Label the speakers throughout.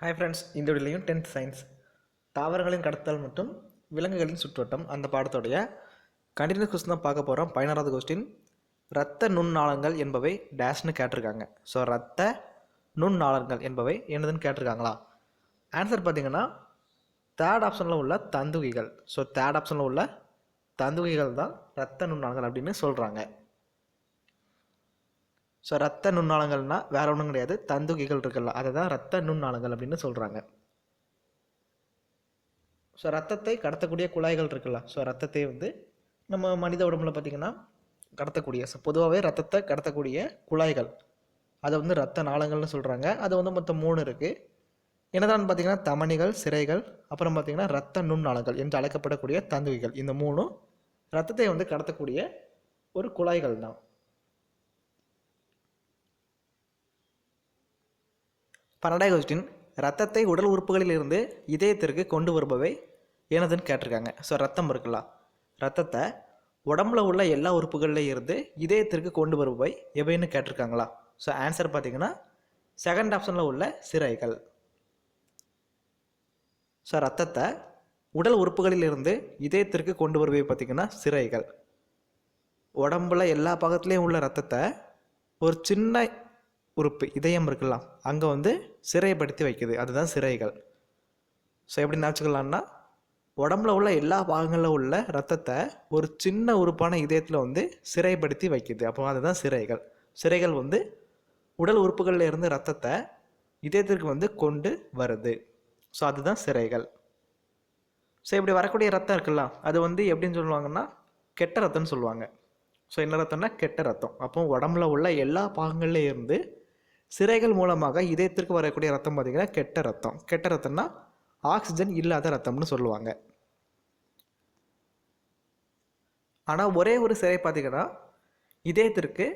Speaker 1: Hi friends இந்த வீடியோலையும் tenth science தாவரங்களின் கடத்தல் மற்றும் விலங்குகளின் சுற்றுவட்டம் அந்த பாடத்தோடைய கண்டினியூஸ் கொஸ்டின் தான் பார்க்க போகிறோம் பதினாறாவது கொஸ்டின் இரத்த நுண்ணாளங்கள் என்பவை டேஷ்னு கேட்டிருக்காங்க. ஸோ இரத்த நுண்ணாளங்கள் என்பவை என்னதுன்னு கேட்டிருக்காங்களா? ஆன்சர் பார்த்தீங்கன்னா தேர்ட் ஆப்ஷனில் உள்ள தந்துகிகள். ஸோ தேர்ட் ஆப்ஷனில் உள்ள தந்துகிகள் தான் இரத்த நுண்ணாளங்கள் அப்படின்னு சொல்கிறாங்க ஸோ ரத்த நுண்ணாளங்கள்னால் வேறு ஒன்றும் கிடையாது. தந்துகிகள் இருக்குல்ல அதை தான் ரத்த நுண்ணாளங்கள் அப்படின்னு சொல்கிறாங்க ஸோ ரத்தத்தை கடத்தக்கூடிய குழாய்கள் இருக்குல்ல ஸோ ரத்தத்தை வந்து நம்ம மனித உடம்புல பார்த்திங்கன்னா கடத்தக்கூடிய ஸோ பொதுவாகவே ரத்தத்தை கடத்தக்கூடிய குழாய்கள். அதை வந்து ரத்த நாளங்கள்னு சொல்கிறாங்க அது வந்து மொத்தம் மூணு இருக்குது என்னதான் பார்த்தீங்கன்னா தமணிகள் சிறைகள் அப்புறம் பார்த்திங்கன்னா ரத்த நுண்ணாளங்கள் என்று அழைக்கப்படக்கூடிய தந்துகிகள். இந்த மூணும் ரத்தத்தை வந்து கடத்தக்கூடிய ஒரு குழாய்கள் தான் பன்னெண்டாவது கொஸ்டின் ரத்தத்தை உடல் உறுப்புகளில் இருந்து இதயத்திற்கு கொண்டு வருபவை எனதுன்னு கேட்டிருக்காங்க. ஸோ ரத்தம் இருக்குல்ல. ரத்தத்தை உடம்புல உள்ள எல்லா உறுப்புகளில் இருந்து இதயத்திற்கு கொண்டு வருபவை எவைன்னு கேட்டிருக்காங்களா? ஸோ ஆன்சர் பார்த்தீங்கன்னா செகண்ட் ஆப்ஷனில் உள்ள சிறைகள். ஸோ ரத்தத்தை உடல் உறுப்புகளில் இருந்து இதயத்திற்கு கொண்டு வருபவை பார்த்திங்கன்னா சிறைகள். உடம்புல எல்லா பக்கத்துலேயும் உள்ள ரத்தத்தை ஒரு சின்ன உறுப்பு இதயம் இருக்கலாம். அங்கே வந்து சிறைப்படுத்தி வைக்குது. அதுதான் சிறைகள். ஸோ எப்படி நினச்சிக்கலாம்னா உடம்புல உள்ள எல்லா பாகங்களில் உள்ள ரத்தத்தை ஒரு சின்ன உறுப்பான இதயத்தில் வந்து சிறைப்படுத்தி வைக்குது. அப்போ அதுதான் சிறைகள். சிறைகள் வந்து உடல் உறுப்புகளில் இருந்து ரத்தத்தை இதயத்திற்கு வந்து கொண்டு வருது. ஸோ அதுதான் சிறைகள். ஸோ இப்படி வரக்கூடிய ரத்தம் இருக்குல்ல அது வந்து எப்படின்னு சொல்லுவாங்கன்னா கெட்ட ரத்தம்னு சொல்லுவாங்க. ஸோ என்ன ரத்தம்னா கெட்ட ரத்தம். அப்போ உடம்புல உள்ள எல்லா பாகங்கள்லேயும் இருந்து சிறைகள் மூலமாக இதயத்திற்கு வரக்கூடிய ரத்தம் பார்த்திங்கன்னா கெட்ட ரத்தம். கெட்ட ரத்தம்னா ஆக்சிஜன் இல்லாத ரத்தம்னு சொல்லுவாங்க. ஆனால் ஒரே ஒரு சிறை பார்த்திங்கன்னா இதயத்திற்கு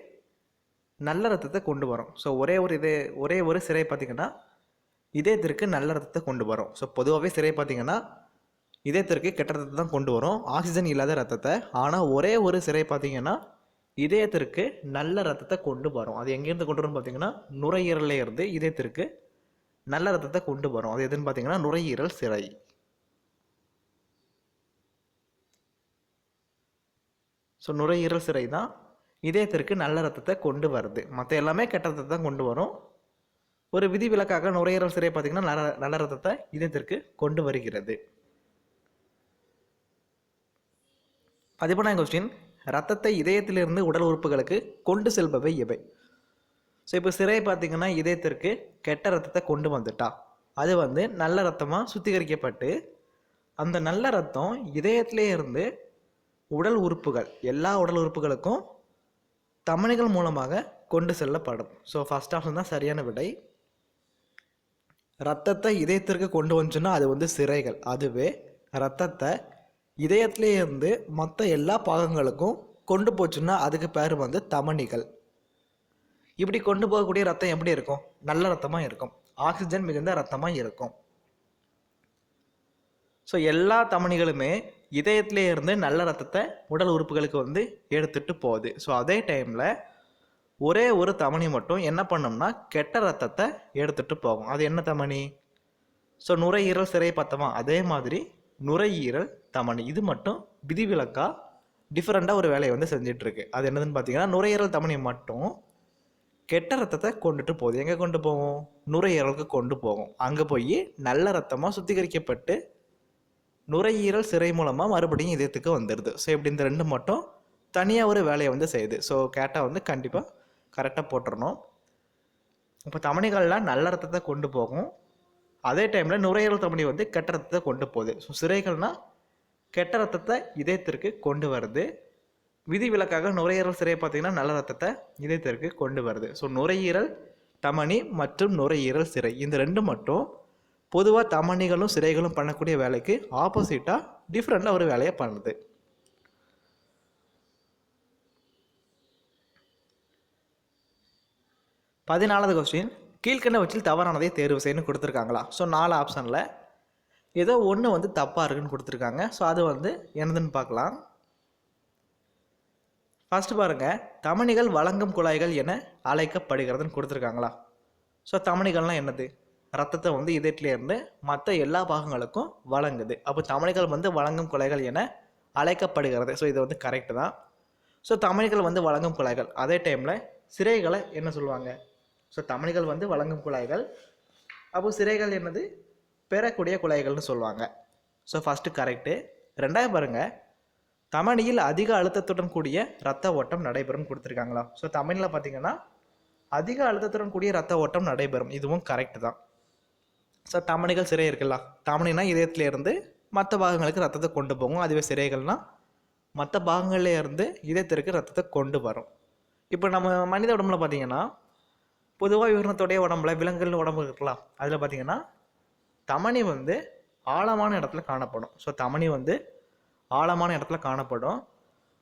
Speaker 1: நல்ல ரத்தத்தை கொண்டு வரும். ஸோ ஒரே ஒரு இதே ஒரே ஒரு சிறை பார்த்திங்கன்னா இதயத்திற்கு நல்ல ரத்தத்தை கொண்டு வரும். ஸோ பொதுவாகவே சிறை பார்த்திங்கன்னா இதயத்திற்கு கெட்ட ரத்தத்தை தான் கொண்டு வரும். ஆக்சிஜன் இல்லாத ரத்தத்தை. ஆனால் ஒரே ஒரு சிறை பார்த்திங்கன்னா இதயத்திற்கு நல்ல ரத்தத்தை கொண்டு வரும். அது எங்கேருந்து கொண்டு வரும் பார்த்தீங்கன்னா நுரையீரலே இருந்து இதயத்திற்கு நல்ல ரத்தத்தை கொண்டு வரும். அது எதுன்னு பார்த்தீங்கன்னா நுரையீரல் சிறை. ஸோ நுரையீரல் சிறை தான் இதயத்திற்கு நல்ல ரத்தத்தை கொண்டு வருது. மற்ற எல்லாமே கெட்ட ரத்தத்தை தான் கொண்டு வரும். ஒரு விதிவிலக்காக நுரையீரல் சிறை பார்த்தீங்கன்னா நல்ல நல்ல ரத்தத்தை இதயத்திற்கு கொண்டு வருகிறது. பதிமூணாம் கொஸ்டின் ரத்தத்தை இதயத்திலிருந்து உடல் உறுப்புகளுக்கு கொண்டு செல்பவை எவை ஸோ இப்போ சிறை பார்த்தீங்கன்னா இதயத்திற்கு கெட்ட ரத்தத்தை கொண்டு வந்துட்டா. அது வந்து நல்ல ரத்தமாக சுத்திகரிக்கப்பட்டு அந்த நல்ல ரத்தம் இதயத்திலே இருந்து உடல் உறுப்புகள் எல்லா உடல் உறுப்புகளுக்கும் தமிழிகள் மூலமாக கொண்டு செல்லப்படும். ஸோ ஃபஸ்ட் ஆப்ஷன் தான் சரியான விடை. ரத்தத்தை இதயத்திற்கு கொண்டு வந்துச்சுன்னா அது வந்து சிறைகள். அதுவே ரத்தத்தை இதயத்திலே இருந்து மற்ற எல்லா பாகங்களுக்கும் கொண்டு போச்சுன்னா அதுக்கு பேர் வந்து தமனிகள். இப்படி கொண்டு போகக்கூடிய ரத்தம் எப்படி இருக்கும்? நல்ல ரத்தமாக இருக்கும். ஆக்சிஜன் மிகுந்த ரத்தமாக இருக்கும். ஸோ எல்லா தமனிகளுமே இதயத்திலே இருந்து நல்ல ரத்தத்தை உடல் உறுப்புகளுக்கு வந்து எடுத்துட்டு போகுது. ஸோ அதே டைமில் ஒரே ஒரு தமனி மட்டும் என்ன பண்ணோம்னா கெட்ட ரத்தத்தை எடுத்துட்டு போகும். அது என்ன தமனி? ஸோ நுரையீரல் சிறை பார்த்தோமா? அதே மாதிரி நுரையீரல் தமனி. இது மட்டும் விதிவிலக்காக டிஃப்ரெண்ட்டாக ஒரு வேலையை வந்து செஞ்சிட்ருக்கு. அது என்னதுன்னு பார்த்தீங்கன்னா நுரையீரல் தமனி மட்டும் கெட்ட ரத்தத்தை கொண்டுட்டு போகுது. எங்கே கொண்டு போகும்? நுரையீரலுக்கு கொண்டு போகும். அங்கே போய் நல்ல ரத்தமாக சுத்திகரிக்கப்பட்டு நுரையீரல் சிறை மூலமாக மறுபடியும் இதயத்துக்கு வந்துடுது ஸோ இப்படி இந்த ரெண்டு மட்டும் தனியாக ஒரு வேலையை வந்து செய்யுது. ஸோ கேட்டால் வந்து கண்டிப்பாக கரெக்டாக போட்டுறணும். இப்போ தமணிகள்லாம் நல்ல ரத்தத்தை கொண்டு போகும். அதே டைமில் நுரையீரல் தமணி வந்து கெட்ட ரத்தத்தை கொண்டு போகுது. ஸோ சிறைகள்னால் கெட்ட ரத்தத்தை இதயத்திற்கு கொண்டு வருது. விதிவிலக்காக நுரையீரல் சிறையை பார்த்தீங்கன்னா நல்ல ரத்தத்தை இதயத்திற்கு கொண்டு வருது. ஸோ நுரையீரல் தமனி மற்றும் நுரையீரல் சிறை. இந்த ரெண்டு மட்டும் பொதுவாக தமனிகளும் சிறைகளும் பண்ணக்கூடிய வேலைக்கு ஆப்போசிட்டாக டிஃப்ரெண்ட்டாக ஒரு வேலையை பண்ணுது. பதினாலாவது கொஸ்டின் கீழ்கண்டவற்றில் தவறானதை தேர்வு செய்யணும்னு கொடுத்துருக்காங்களா? ஸோ நாலு ஆப்ஷனில் ஏதோ ஒன்று வந்து தப்பாக இருக்குன்னு கொடுத்துருக்காங்க. ஸோ அது வந்து என்னதுன்னு பார்க்கலாம். ஃபஸ்ட்டு பாருங்கள் தமனிகள் வழங்கும் குழாய்கள் என அழைக்கப்படுகிறதுன்னு கொடுத்துருக்காங்களா? ஸோ தமணிகள்லாம் என்னது? ரத்தத்தை வந்து இதயத்துலேருந்து மற்ற எல்லா பாகங்களுக்கும் வழங்குது. அப்போ தமணிகள் வந்து வழங்கும் குழாய்கள் என அழைக்கப்படுகிறது. ஸோ இது வந்து கரெக்டு தான். ஸோ தமணிகள் வந்து வழங்கும் குழாய்கள். அதே டைமில் சிறைகளை என்ன சொல்லுவாங்க? ஸோ தமணிகள் வந்து வழங்கும் குழாய்கள். அப்போ சிறைகள் என்னது? பெறக்கூடிய குழாய்கள்னு சொல்லுவாங்க. ஸோ ஃபஸ்ட்டு கரெக்டு ரெண்டாவது பாருங்கள் தமனியில் அதிக அழுத்தத்துடன் கூடிய ரத்த ஓட்டம் நடைபெறும் கொடுத்துருக்காங்களா? ஸோ தமிழில் பார்த்தீங்கன்னா அதிக அழுத்தத்துடன் கூடிய ரத்த ஓட்டம் நடைபெறும். இதுவும் கரெக்டு தான். ஸோ தமணிகள் சிறை இருக்கலாம் தமணினா இதயத்துல இருந்து மற்ற பாகங்களுக்கு ரத்தத்தை கொண்டு போகும். அதுவே சிறைகள்னா மற்ற பாகங்கள்ல இருந்து இதயத்திற்கு ரத்தத்தை கொண்டு வரும். இப்போ நம்ம மனித உடம்புல பார்த்தீங்கன்னா பொதுவாக உயிரினத்துடைய உடம்புல விலங்குகள் உடம்பு இருக்கலாம் அதில் பார்த்தீங்கன்னா தமனி வந்து ஆழமான இடத்துல காணப்படும். ஸோ தமனி வந்து ஆழமான இடத்துல காணப்படும்.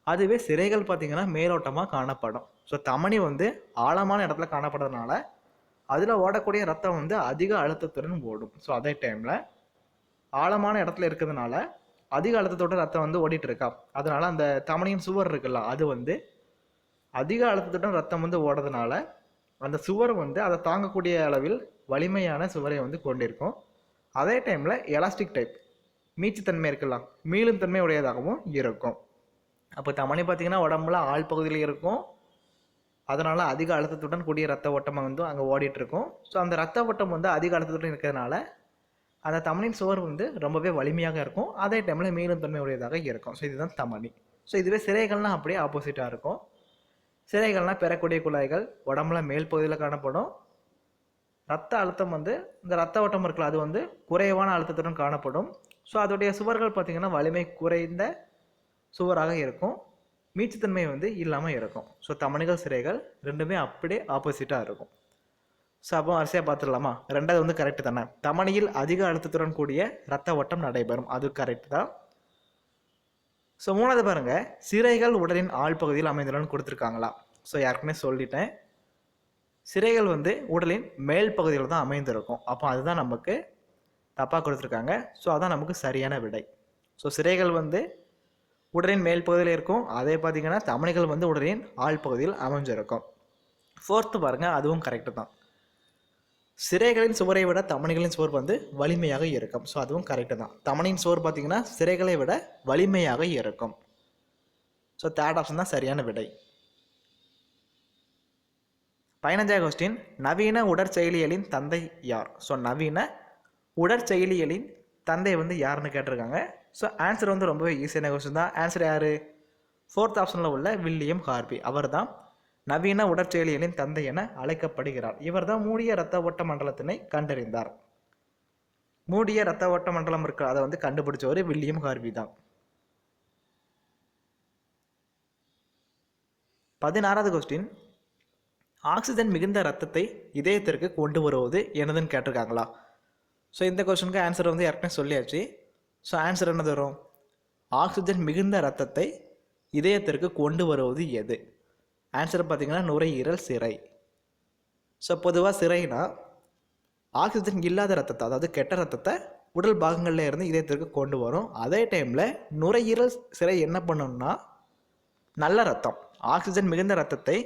Speaker 1: அதுவே சிறைகள் பார்த்திங்கன்னா மேலோட்டமாக காணப்படும். ஸோ தமனி வந்து ஆழமான இடத்துல காணப்படுறதுனால அதில் ஓடக்கூடிய ரத்தம் வந்து அதிக அழுத்தத்துடன் ஓடும். ஸோ அதே டைமில் ஆழமான இடத்துல இருக்கிறதுனால அதிக அழுத்தத்தோட ரத்தம் வந்து ஓடிட்டு இருக்கா அதனால அந்த தமணியின் சுவர் இருக்குல்ல அது வந்து அதிக அழுத்தத்துடன் ரத்தம் வந்து ஓடுறதுனால அந்த சுவர் வந்து அதை தாங்கக்கூடிய அளவில் வலிமையான சுவரை வந்து கொண்டிருக்கும். அதே டைமில் எலாஸ்டிக் டைப் மீச்சுத்தன்மை இருக்கலாம். மீளும் தன்மை உடையதாகவும் இருக்கும். அப்போ தமணி பார்த்தீங்கன்னா உடம்புல ஆள் பகுதியில் இருக்கும். அதனால் அதிக அழுத்தத்துடன் கூடிய ரத்த ஓட்டம் வந்து அங்கே ஓடிட்டுருக்கும் ஸோ அந்த ரத்த ஓட்டம் வந்து அதிக அழுத்தத்துடன் இருக்கிறதுனால அந்த தமணின் சுவர் வந்து ரொம்பவே வலிமையாக இருக்கும். அதே டைமில் மீளும் தன்மை உடையதாக இருக்கும். ஸோ இதுதான் தமணி ஸோ இதுவே சிறைகள்னால் அப்படியே ஆப்போசிட்டாக இருக்கும். சிறைகள்னால் பெறக்கூடிய குழாய்கள் உடம்புல மேல் பகுதியில் காணப்படும். ரத்த அழுத்தம் வந்து இந்த ரத்த ஓட்டம் இருக்குல்ல அது வந்து குறைவான அழுத்தத்துடன் காணப்படும். ஸோ அதோடைய சுவர்கள் பார்த்திங்கன்னா வலிமை குறைந்த சுவராக இருக்கும். மீச்சுத்தன்மை வந்து இல்லாமல் இருக்கும். ஸோ தமணிகள் சிறைகள் ரெண்டுமே அப்படியே ஆப்போசிட்டாக இருக்கும். ஸோ அப்போ வரிசையாக பார்த்துடலாமா? ரெண்டாவது வந்து கரெக்டு தானே. தமணியில் அதிக அழுத்தத்துடன் கூடிய ரத்த ஓட்டம் நடைபெறும். அது கரெக்ட் தான். ஸோ மூணாவது பாருங்க. சிறைகள் உடலின் ஆள் பகுதியில் அமைந்துள்ளன்னு கொடுத்துருக்காங்களா? ஸோ யாருக்குமே சொல்லிட்டேன். சிறைகள் வந்து உடலின் மேல் பகுதியில் தான் அமைந்திருக்கும். அப்போ அதுதான் நமக்கு தப்பாக கொடுத்துருக்காங்க. ஸோ அதான் நமக்கு சரியான விடை. ஸோ சிறைகள் வந்து உடலின் மேல் பகுதியில் இருக்கும். அதே பார்த்தீங்கன்னா தமணிகள் வந்து உடலின் ஆள் பகுதியில் அமைஞ்சிருக்கும். ஃபோர்த்து பாருங்கள் அதுவும் கரெக்டு தான். சிறைகளின் சுவரை விட தமணிகளின் சுவர் வந்து வலிமையாக இருக்கும். ஸோ அதுவும் கரெக்டு தான். தமணியின் சுவர் பார்த்திங்கன்னா சிறைகளை விட வலிமையாக இருக்கும். ஸோ தேர்ட் ஆப்ஷன் தான் சரியான விடை. பதினஞ்சாவது கொஸ்டின் நவீன உடற்செயலியலின் தந்தை யார்? ஸோ நவீன உடற்செயலியலின் தந்தை வந்து யாருன்னு கேட்டிருக்காங்க. ஸோ ஆன்சர் வந்து ரொம்பவே ஈஸியான கொஸ்டின் தான். ஆன்சர் யார்? ஃபோர்த் ஆப்ஷனில் உள்ள வில்லியம் ஹார்பி அவர் தான் நவீன உடற்செயலியலின் தந்தை என அழைக்கப்படுகிறார். இவர் தான் மூடிய இரத்த ஓட்ட மண்டலத்தினை கண்டறிந்தார். மூடிய இரத்த ஓட்ட மண்டலம் இருக்க. அதை வந்து கண்டுபிடிச்சவர் வில்லியம் ஹார்வி தான். பதினாறாவது கொஸ்டின் ஆக்சிஜன் மிகுந்த ரத்தத்தை இதயத்திற்கு கொண்டு வருவது என்னதுன்னு கேட்டிருக்காங்களா? ஸோ இந்த கொஸ்டினுக்கு ஆன்சர் வந்து ஏற்கனவே சொல்லியாச்சு. ஸோ ஆன்சர் என்னது வரும் ஆக்சிஜன் மிகுந்த ரத்தத்தை இதயத்திற்கு கொண்டு வருவது எது? ஆன்சர் பார்த்திங்கன்னா நுரையீரல் சிறை. ஸோ பொதுவாக சிறைனா ஆக்சிஜன் இல்லாத ரத்தத்தை அதாவது கெட்ட ரத்தத்தை உடல் பாகங்களில் இருந்து இதயத்திற்கு கொண்டு வரும். அதே டைமில் நுரையீரல் சிறை என்ன பண்ணணும்னா நல்ல ரத்தம் ஆக்சிஜன் மிகுந்த ரத்தத்தை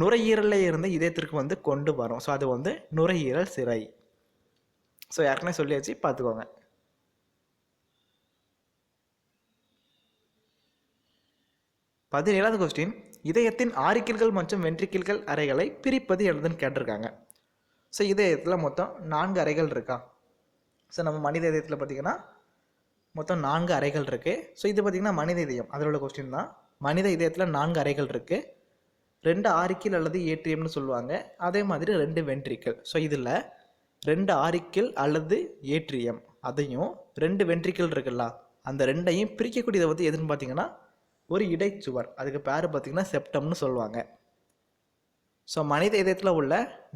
Speaker 1: நுரையீரலில் இருந்து இதயத்திற்கு வந்து கொண்டு வரும். ஸோ அது வந்து நுரையீரல் சிறை. ஸோ ஏற்கனவே சொல்லியாச்சு. பார்த்துக்கோங்க. பதினேழாவது கொஸ்டின் இதயத்தின் ஆரிக்கிள்கள் மற்றும் வென்ட்ரிக்கிள்கள் அறைகளை பிரிப்பது என்னதுன்னு கேட்டிருக்காங்க. ஸோ இதயத்தில் மொத்தம் நான்கு அறைகள் இருக்கா? ஸோ நம்ம மனித இதயத்தில் பார்த்திங்கன்னா மொத்தம் நான்கு அறைகள் இருக்குது ஸோ இது பார்த்திங்கன்னா மனித இதயம். அதில் உள்ள கொஸ்டின் தான். மனித இதயத்தில் நான்கு அறைகள் இருக்குது ரெண்டு ஆரிக்கிள் அல்லது ஏடிஎம்னு சொல்லுவாங்க. அதே மாதிரி ரெண்டு வென்ட்ரிக்கல் ஸோ இதில் ரெண்டு ஆரிக்கிள் அல்லது ஏட்ரியம் அதையும் ரெண்டு வென்ட்ரிக்கல் இருக்குல்ல அந்த ரெண்டையும் பிரிக்கக்கூடியதை வந்து எதுன்னு பார்த்தீங்கன்னா ஒரு இடைச்சுவர். அதுக்கு பேர் பார்த்தீங்கன்னா செப்டம்னு சொல்லுவாங்க. ஸோ மனித இதயத்தில் உள்ள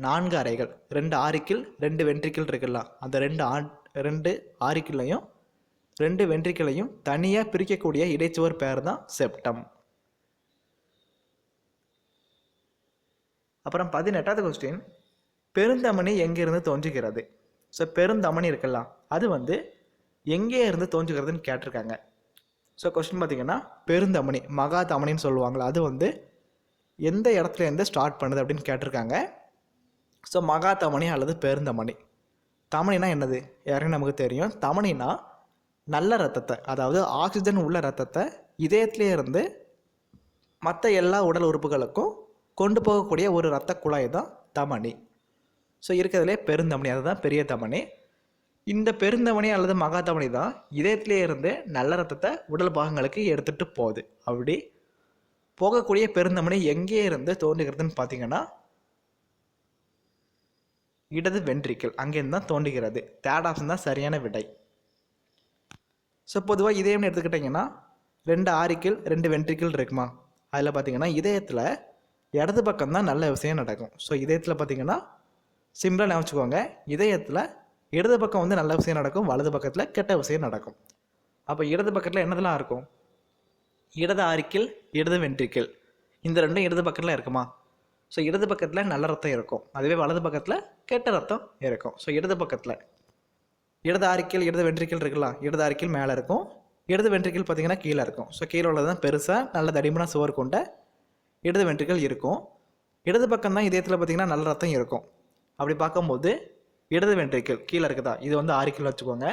Speaker 1: நான்கு அறைகள் ரெண்டு ஆரிக்கிள் ரெண்டு வென்ட்ரிக்கிள் இருக்குல்ல அந்த ரெண்டு ஆ ரெண்டு ஆரிக்கிளையும் ரெண்டு வென்ட்ரிக்கிளையும் தனியாக பிரிக்கக்கூடிய இடைச்சுவர் பேர் தான் செப்டம். அப்புறம் பதினெட்டாவது கொஸ்டின் பெருந்தமனி எங்கேருந்து தோன்றுகிறது? ஸோ பெருந்தமனி இருக்குல்ல அது வந்து எங்கே இருந்து தோன்றுகிறதுன்னு கேட்டிருக்காங்க. ஸோ கொஸ்டின் பார்த்தீங்கன்னா பெருந்தமனி மகா தமணின்னு சொல்லுவாங்களா அது வந்து எந்த இடத்துல இருந்து ஸ்டார்ட் பண்ணுது அப்படின்னு கேட்டிருக்காங்க. ஸோ மகா தமணி அல்லது பெருந்தமனி. தமணினா என்னது? யாருக்கும் நமக்கு தெரியும். தமணினா நல்ல ரத்தத்தை அதாவது ஆக்சிஜன் உள்ள ரத்தத்தை இதயத்திலே இருந்து மற்ற எல்லா உடல் உறுப்புகளுக்கும் கொண்டு போகக்கூடிய ஒரு ரத்த குழாய் தான் தமனி. ஸோ இருக்கிறதுலே பெருந்தமணி அதுதான் பெரிய தமனி. இந்த பெருந்தமணி அல்லது மகா தமனி தான் இதயத்திலே இருந்து நல்ல ரத்தத்தை உடல் பாகங்களுக்கு எடுத்துகிட்டு போகுது. அப்படி போகக்கூடிய பெருந்தமணி எங்கே இருந்து தோன்றுகிறதுன்னு பார்த்தீங்கன்னா இடது வென்ட்ரிக்கல் அங்கேருந்து தான் தோன்றுகிறது. தேர்ட் ஆப்ஷன் தான் சரியான விடை. ஸோ பொதுவாக இதயம்னு எடுத்துக்கிட்டிங்கன்னா ரெண்டு ஆரிக்கிள் ரெண்டு வென்ட்ரிக்கிள் இருக்குமா? அதில் பார்த்தீங்கன்னா இதயத்தில் இடது பக்கம் தான் நல்ல விஷயம் நடக்கும். ஸோ இதயத்தில் பார்த்தீங்கன்னா சிம்பிளாக நினச்சிக்கோங்க இதயத்தில் இடது பக்கம் வந்து நல்ல விஷயம் நடக்கும் வலது பக்கத்தில் கெட்ட விஷயம் நடக்கும். அப்போ இடது பக்கத்தில் என்னதெல்லாம் இருக்கும்? இடது ஆரிக்கில் இடது வென்ட்ரிக்கிள். இந்த ரெண்டும் இடது பக்கத்தில் இருக்குமா? ஸோ இடது பக்கத்தில் நல்ல ரத்தம் இருக்கும். அதுவே வலது பக்கத்தில் கெட்ட ரத்தம் இருக்கும். ஸோ இடது பக்கத்தில். இடது ஆரிக்கல் இடது வென்ட்ரிக்கிள் இருக்கலாம் இடது ஆரிக்கல் மேலே இருக்கும். இடது வென்ட்ரிக்கிள் பார்த்தீங்கன்னா கீழே இருக்கும். ஸோ கீழே உள்ளது தான் பெருசாக நல்ல தடிமனாக சுவர் கொண்ட இடது வென்ட்ரிக்கல் இருக்கும். இடது பக்கம் தான் இதயத்தில் பார்த்தீங்கன்னா நல்ல ரத்தம் இருக்கும். அப்படி பார்க்கும்போது இடது வென்ட்ரிக்கல் கீழே இருக்குதா? இது வந்து ஆரிக்கிள் வச்சுக்கோங்க.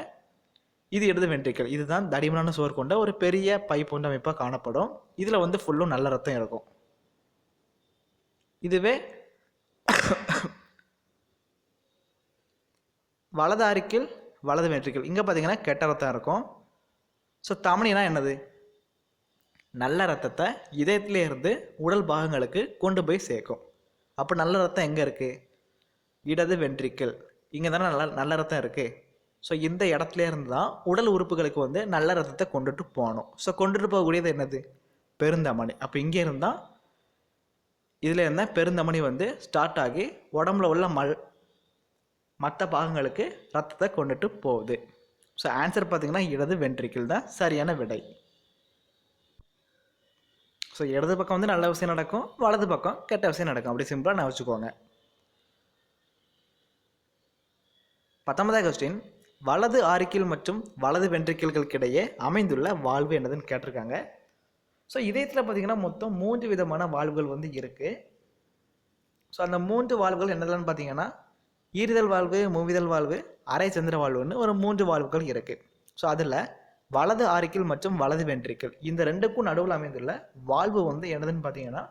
Speaker 1: இது இடது வென்ட்ரிக்கல் இதுதான் தடிமனான சுவர் கொண்ட ஒரு பெரிய பை போன்ற அமைப்பாக காணப்படும். இதில் வந்து ஃபுல்லும் நல்ல ரத்தம் இருக்கும். இதுவே வலது ஆரிக்கில் வலது வென்ட்ரிக்கல் இங்கே பார்த்தீங்கன்னா கெட்ட ரத்தம் இருக்கும். ஸோ தமனினா என்னது? நல்ல ரத்தத்தை இதயத்திலே இருந்து உடல் பாகங்களுக்கு கொண்டு போய் சேர்க்கும். அப்போ நல்ல ரத்தம் எங்கே இருக்குது இடது வென்ட்ரிக்கிள் இங்கே தானே நல்ல நல்ல ரத்தம் இருக்குது ஸோ இந்த இடத்துல இருந்து தான் உடல் உறுப்புகளுக்கு வந்து நல்ல ரத்தத்தை கொண்டுட்டு போகணும். ஸோ கொண்டுட்டு போகக்கூடியது என்னது? பெருந்தமணி அப்போ இங்கே இருந்தால் இதில் இருந்தால் பெருந்தமணி வந்து ஸ்டார்ட் ஆகி உடம்புல உள்ள மல் மற்ற பாகங்களுக்கு ரத்தத்தை கொண்டுட்டு போகுது. ஸோ ஆன்சர் பார்த்திங்கன்னா இடது வென்ட்ரிக்கிள் தான் சரியான விடை. ஸோ இடது பக்கம் வந்து நல்ல விஷயம் நடக்கும் வலது பக்கம் கெட்ட விஷயம் நடக்கும். அப்படி சிம்பிளாக நான் வச்சுக்கோங்க பத்தொன்பதாவது கொஸ்டின் வலது ஆரிக்கிள் மற்றும் வலது வென்ட்ரிக்கிள்களுக்கிடையே அமைந்துள்ள வாழ்வு என்னதுன்னு கேட்டிருக்காங்க. ஸோ இதயத்தில் பார்த்தீங்கன்னா மொத்தம் மூன்று விதமான வாழ்வுகள் வந்து இருக்குது ஸோ அந்த மூன்று வாழ்வுகள் என்னதுன்னு பார்த்தீங்கன்னா ஈறுதல் வாழ்வு மூவிதல் வாழ்வு அரை சந்திர வாழ்வுன்னு ஒரு மூன்று வாழ்வுகள் இருக்குது ஸோ அதில் வலது ஆரிக்கிள் மற்றும் வலது வென்ட்ரிக்கிள். இந்த ரெண்டுக்கும் நடுவில் அமைந்துள்ள வாழ்வு வந்து என்னதுன்னு பார்த்தீங்கன்னா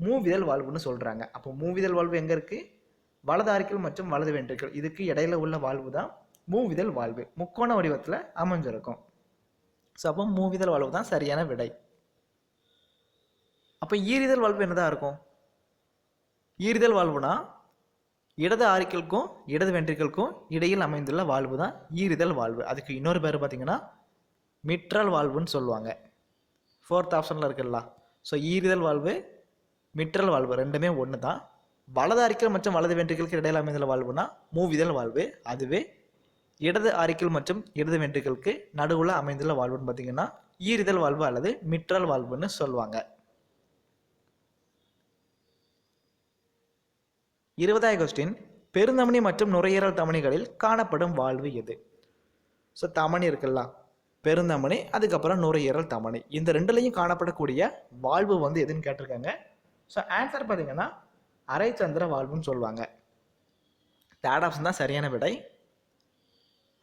Speaker 1: மூவிதழ் வாழ்வுன்னு சொல்கிறாங்க அப்போ மூவிதழ் வாழ்வு எங்கே இருக்குது வலது ஆரிக்கிள் மற்றும் வலது வென்ட்ரிக்கிள். இதுக்கு இடையில உள்ள வாழ்வு தான் மூவிதழ் வாழ்வு. முக்கோண வடிவத்தில் அமைஞ்சிருக்கும். ஸோ அப்போ மூவிதழ் வாழ்வு தான் சரியான விடை. அப்போ ஈரிதழ் வாழ்வு என்னதான் இருக்கும்? ஈரிதழ் வாழ்வுனா இடது ஆரிக்கலுக்கும் இடது வென்ட்ரிக்கலுக்கும் இடையில் அமைந்துள்ள வாழ்வு தான் ஈரிதழ் வாழ்வு. அதுக்கு இன்னொரு பேர் பார்த்தீங்கன்னா மிட்ரல் வாழ்வுன்னு சொல்லுவாங்க. ஃபோர்த் ஆப்ஷனில் இருக்குல்ல. ஸோ ஈரிதல் வாழ்வு மிட்ரல் வாழ்வு ரெண்டுமே ஒன்று தான் வலது ஆரிக்கல் மற்றும் வலது வென்றுகளுக்கு இடையில அமைந்துள்ள வாழ்வுனா மூவிதல் வாழ்வு. அதுவே இடது ஆரிக்கல் மற்றும் இடது வென்ட்ரிக்கலுக்கு நடுவில் அமைந்துள்ள வாழ்வுன்னு பார்த்தீங்கன்னா ஈரிதல் வாழ்வு அல்லது மிட்ரல் வாழ்வுன்னு சொல்லுவாங்க. இருபதாயிரம் கொஸ்டின் பெருந்தமனி மற்றும் நுரையீரல் தமனிகளில் காணப்படும் வாழ்வு எது? ஸோ தமனி இருக்குல்ல. பெருந்தமணி அதுக்கப்புறம் நுரையீரல் தமணி இந்த ரெண்டுலையும் காணப்படக்கூடிய வாழ்வு வந்து எதுன்னு கேட்டிருக்காங்க. ஸோ ஆன்சர் பார்த்தீங்கன்னா அரைச்சந்திர வாழ்வுன்னு சொல்லுவாங்க. தேர்ட் ஆப்ஷன் தான் சரியான விடை.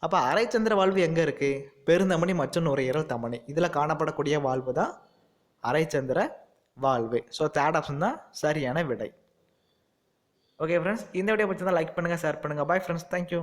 Speaker 1: அப்போ அரைச்சந்திர வாழ்வு எங்கே இருக்குது பெருந்தமணி மற்றும் நுரையீரல் தமணி இதில் காணப்படக்கூடிய வாழ்வு தான் அரைச்சந்திர வாழ்வு. ஸோ தேர்ட் ஆப்ஷன் தான் சரியான விடை. ஓகே ஃப்ரெண்ட்ஸ் இந்த வீடியோ பிடிச்சிருந்தா லைக் பண்ணுங்கள் ஷேர் பண்ணுங்கள் பாய் ஃப்ரெண்ட்ஸ் தேங்க்யூ